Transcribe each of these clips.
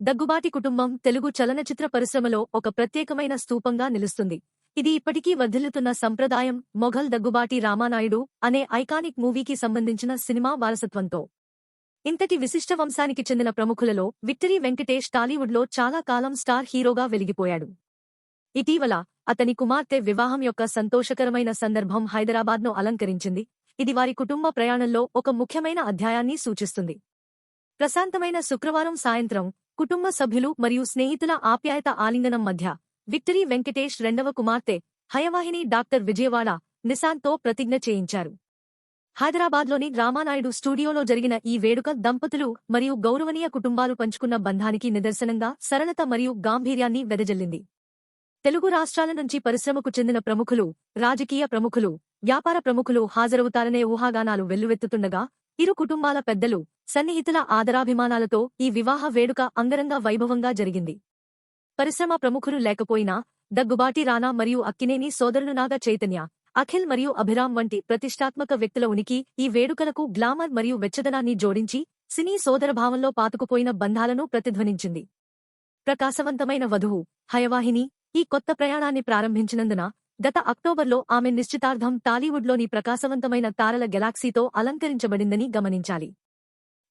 దగ్గుబాటి కుటుంబం తెలుగు చలనచిత్ర పరిశ్రమలో ఒక ప్రత్యేకమైన స్తూపంగా నిలుస్తుంది. ఇది ఇప్పటికీ వర్ధిల్లుతున్న సంప్రదాయం మొఘల్ దగ్గుబాటి రామానాయుడు అనే ఐకానిక్ మూవీకి సంబంధించిన సినిమా వారసత్వంతో. ఇంతటి విశిష్ట వంశానికి చెందిన ప్రముఖులలో విక్టరీ వెంకటేష్ టాలీవుడ్లో చాలా కాలం స్టార్ హీరోగా వెలిగిపోయాడు. ఇటీవల అతని కుమార్తె వివాహం యొక్క సంతోషకరమైన సందర్భం హైదరాబాద్ను అలంకరించింది. ఇది వారి కుటుంబ ప్రయాణంలో ఒక ముఖ్యమైన అధ్యాయాన్ని సూచిస్తుంది. ప్రశాంతమైన శుక్రవారం సాయంత్రం కుటుంబ సభ్యులు మరియు స్నేహితుల ఆప్యాయత ఆలింగనం మధ్య. విక్టరీ వెంకటేష్ రెండవ కుమార్తె హయవాహిని డాక్టర్ విజయవాడ నిశాంత్తో ప్రతిజ్ఞ చేయించారు. హైదరాబాద్లోని రామానాయుడు స్టూడియోలో జరిగిన ఈ వేడుక దంపతులు మరియు గౌరవనీయ కుటుంబాలు పంచుకున్న బంధానికి నిదర్శనంగా సరళత మరియు గాంభీర్యాన్ని వెదజల్లింది. తెలుగు రాష్ట్రాల నుంచి పరిశ్రమకు చెందిన ప్రముఖులు రాజకీయ ప్రముఖులు వ్యాపార ప్రముఖులు హాజరవుతారనే ఊహాగానాలు వెల్లువెత్తుతుండగా ఇరు కుటుంబాల పెద్దలు సన్నిహితుల ఆదరాభిమానాలతో ఈ వివాహ వేడుక అంగరంగ వైభవంగా జరిగింది. పరిశ్రమ ప్రముఖులు లేకపోయినా దగ్గుబాటి రానా మరియు అక్కినేని సోదరులు నాగ చైతన్య అఖిల్ మరియు అభిరామ్ వంటి ప్రతిష్టాత్మక వ్యక్తుల ఉనికి ఈ వేడుకలకు గ్లామర్ మరియు వెచ్చదనాన్ని జోడించి సినీ సోదరభావంలో పాతుకుపోయిన బంధాలను ప్రతిధ్వనించింది. ప్రకాశవంతమైన వధువు హయవాహిని ఈ కొత్త ప్రయాణాన్ని ప్రారంభించినందున గత అక్టోబర్లో ఆమె నిశ్చితార్థం టాలీవుడ్లోని ప్రకాశవంతమైన తారల గెలాక్సీతో అలంకరించబడిందని గమనించాలి.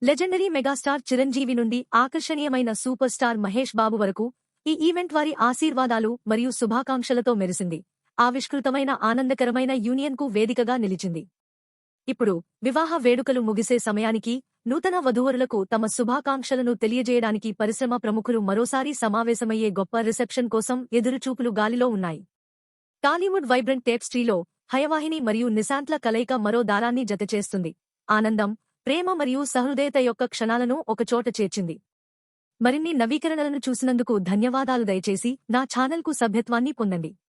లెజెండరీ మెగాస్టార్ చిరంజీవి నుండి ఆకర్షణీయమైన సూపర్ స్టార్ మహేష్ బాబు వరకు ఈ ఈవెంట్ వారి ఆశీర్వాదాలు మరియు శుభాకాంక్షలతో మెరిసింది. ఆవిష్కృతమైన ఆనందకరమైన యూనియన్కు వేదికగా నిలిచింది. ఇప్పుడు వివాహ వేడుకలు ముగిసే సమయానికి నూతన వధూవరులకు తమ శుభాకాంక్షలను తెలియజేయడానికి పరిశ్రమ ప్రముఖులు మరోసారి సమావేశమయ్యే గొప్ప రిసెప్షన్ కోసం ఎదురుచూపులు గాలిలో ఉన్నాయి. టాలీవుడ్ వైబ్రెంట్ టేప్స్ట్రీలో హయవాహిని మరియు నిశాంత్ల కలయిక మరో దారాన్ని జతచేస్తుంది. ఆనందం ప్రేమ మరియు సహృదయత యొక్క క్షణాలను ఒకచోట చేర్చింది. మరిన్ని నవీకరణలను చూసినందుకు ధన్యవాదాలు దయచేసి నా ఛానల్కు సభ్యత్వాన్ని పొందండి.